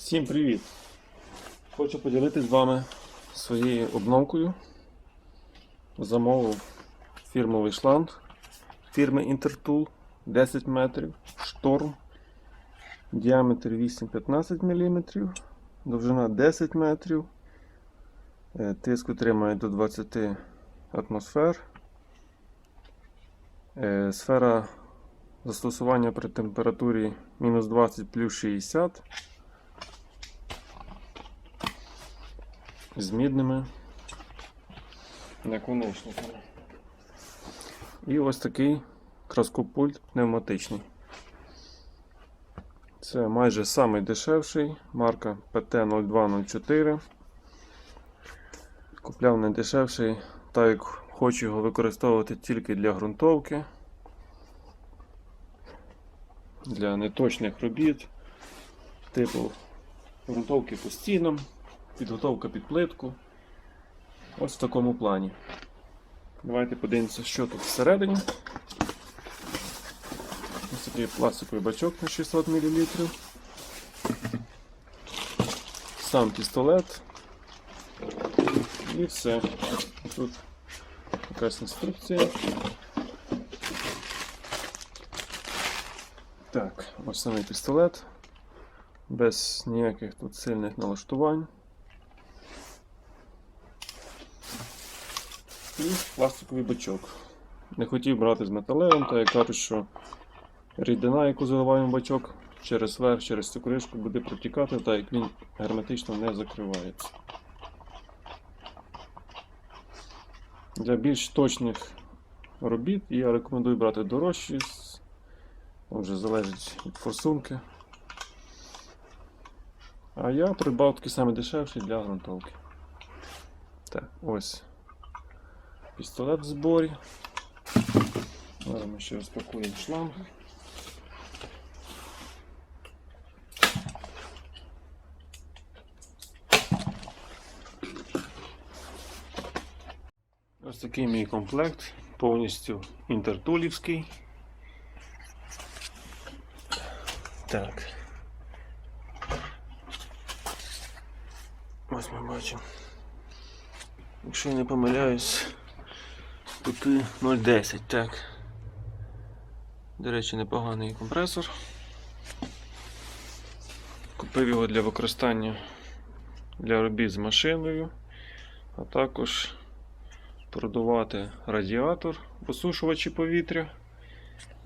Всім привіт! Хочу поділитися з вами своєю обновкою. Замовив фірмовий шланг фірми Intertool 10 метрів, шторм, діаметр 8-15 мм, довжина 10 метрів, е, тиск утримує до 20 атмосфер. Е, Сфера застосування при температурі мінус 20 плюс 60 з мідними наконечниками. І ось такий краскопульт пневматичний. Це майже самий дешевший, марка PT0204. Купляв не дешевший, так як хочу його використовувати тільки для ґрунтовки, для неточних робіт, типу ґрунтовки по стінам, підготовка під плитку. Ось в такому плані. Давайте подивимося, що тут всередині. Ось такий пластиковий бачок на 600 мл. Сам пістолет. І все. Тут якась інструкція. Так, ось самий пістолет. Без ніяких тут сильних налаштувань. І пластиковий бачок. Не хотів брати з металевим, та я кажу, що рідина, яку заливаємо бачок, через верх, через цю кришку буде протікати, так як він герметично не закривається. Для більш точних робіт я рекомендую брати дорожчі, вже залежить від форсунки. А я придбав такий самий дешевший для ґрунтовки. Так, ось пістолет в зборі. Зараз ми ще розпакуємо шланг. Ось такий мій комплект, повністю інтертулівський. Так. Ось ми бачимо. Якщо я не помиляюсь, тут 0,10, так. До речі, непоганий компресор. Купив його для використання для робіт з машиною, а також продувати радіатор, посушувачі повітря.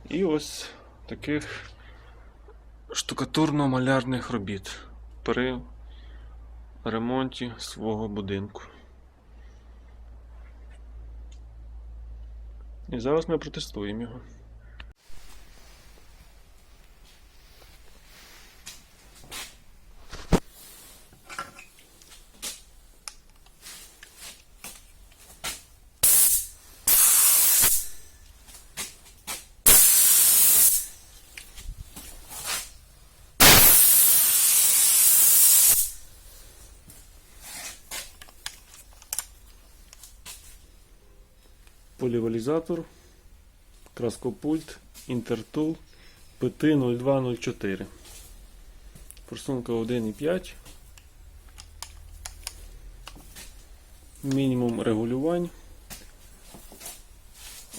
І ось таких штукатурно-малярних робіт при ремонті свого будинку. І зараз ми протестуємо його. Полівалізатор, краскопульт, інтертул PT0204. Форсунка 1,5. Мінімум регулювань.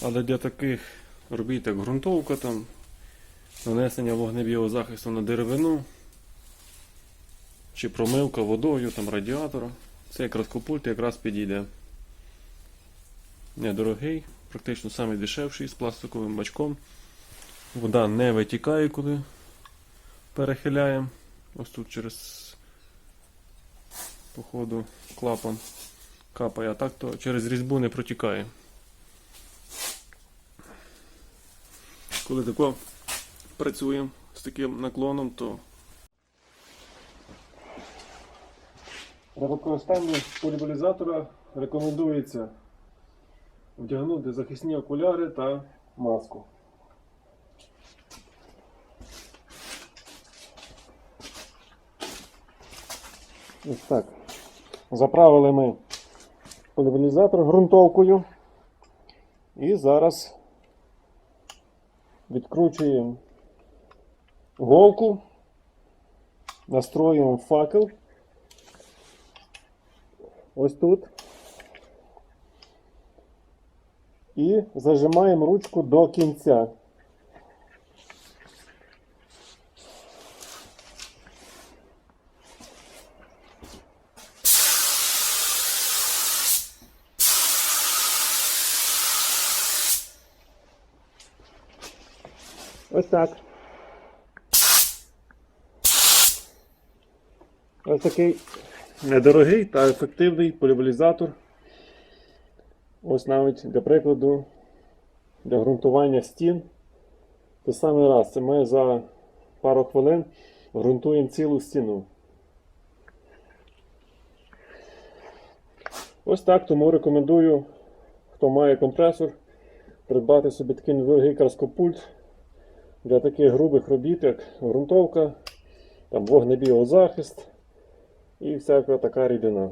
Але для таких робіт, як ґрунтовка, там, нанесення вогнебійного захисту на деревину чи промивка водою там, радіатора, цей краскопульт якраз підійде недорогий, практично самий дешевший з пластиковим бачком. Вода не витікає, коли перехиляємо. Ось тут через походу клапан капає, а так то через різьбу не протікає. Коли тако працюємо з таким наклоном, то для використання полібалізатора рекомендується вдягнути захисні окуляри та маску. Ось так. Заправили ми полівалізатор ґрунтовкою. І зараз відкручуємо голку настроюємо факел. Ось тут. І зажимаємо ручку до кінця. Ось так. Ось такий недорогий та ефективний полівалізатор. Ось навіть для прикладу, для ґрунтування стін. Той самий раз, це ми за пару хвилин ґрунтуємо цілу стіну. Ось так, тому рекомендую, хто має компресор, придбати собі такий недорогий краскопульт для таких грубих робіт, як ґрунтовка, там вогнебіозахист і всяка така рідина.